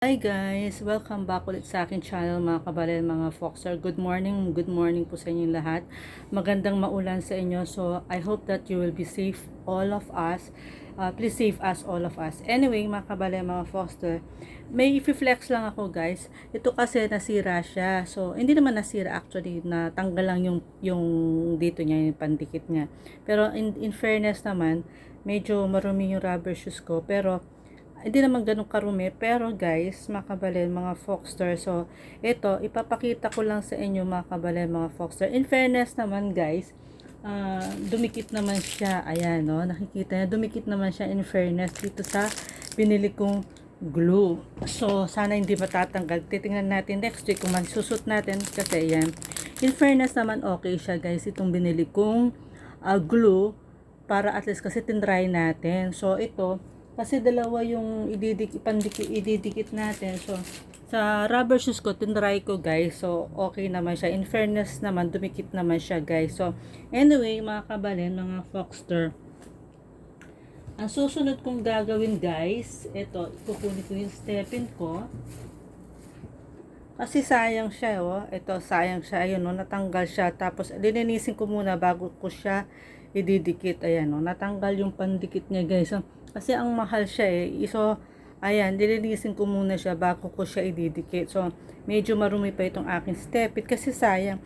Hi guys! Welcome back ulit sa akin channel mga kabalen, mga Foxer. Good morning, good morning po sa inyong lahat. Magandang maulan sa inyo. So, I hope that you will be safe, all of us. Uh, please save us, all of us. Anyway, mga kabalen, mga Foxer, may i-flex lang ako guys. Ito kasi nasira siya. So, hindi naman nasira actually, natanggal lang yung, yung dito niya, yung pandikit niya. Pero in, in fairness naman, medyo marumi yung rubber shoes ko. Pero, hindi naman ganun karumi pero guys mga kabalen mga foxter so ito ipapakita ko lang sa inyo mga kabalen mga foxter in fairness naman guys uh, dumikit naman siya ayan no nakikita niya dumikit naman siya in fairness dito sa binili kong glue. So sana hindi matatanggal. Titingnan natin next week kung magsusot natin kasi yan in fairness naman okay siya guys itong binili kong uh, glue para at least kasi tinry natin. So ito kasi dalawa yung ididikit, pandikit, ididikit natin. So, sa rubber shoes ko, tinry ko guys. So, okay naman siya. In fairness naman, dumikit naman siya guys. So, anyway, mga kabalin, mga Foxter. Ang susunod kong gagawin guys, ito, kukunin ko yung stepin ko. Kasi sayang siya, oh. Ito, sayang siya. Ayun, no, natanggal siya. Tapos, lininisin ko muna bago ko siya ididikit. Ayan, no, natanggal yung pandikit niya, guys. So, kasi ang mahal siya, eh. So, ayan, dilinisin ko muna siya bago ko siya ididikit. So, medyo marumi pa itong aking stepit. Kasi sayang,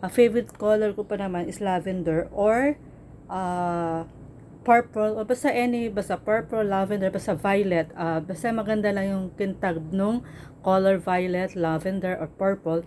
uh, favorite color ko pa naman is lavender or uh, purple o basta any basta purple, lavender, basta violet uh, basta maganda lang yung tintag nung color violet, lavender or purple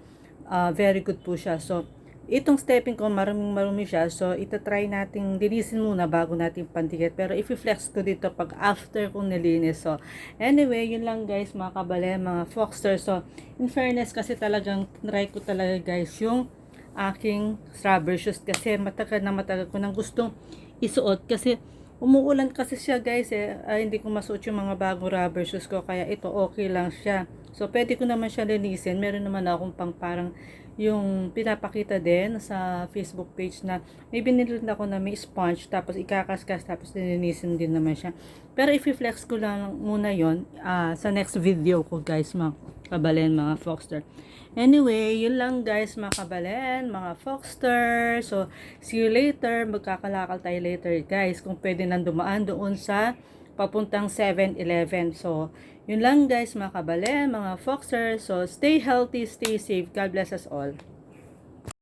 uh, very good po siya so itong stepping ko maruming marumi siya. So itatry nating linisin muna bago natin pandikit pero if flex ko dito pag after kong nilinis. So anyway yun lang guys mga kabale mga foxter so in fairness kasi talagang try ko talaga guys yung aking rubber shoes. Kasi matagal na matagal ko nang gustong isuot. Kasi umuulan kasi siya guys eh. Uh, hindi ko masuot yung mga bagong rubber shoes ko kaya ito okay lang siya. So pwede ko naman siya linisin. Meron naman akong pang parang yung pinapakita din sa Facebook page na may binili ako na may sponge tapos ikakaskas tapos linisin din naman siya. Pero if-flex ko lang muna yon uh, sa next video ko guys mga kabalen mga foxter Anyway, yun lang guys mga kabalen, mga Foxter. So, see you later. Magkakalakal tayo later guys kung pwede nang dumaan doon sa papuntang 7-Eleven. So, yun lang guys mga kabalen, mga Foxter. So, stay healthy, stay safe. God bless us all.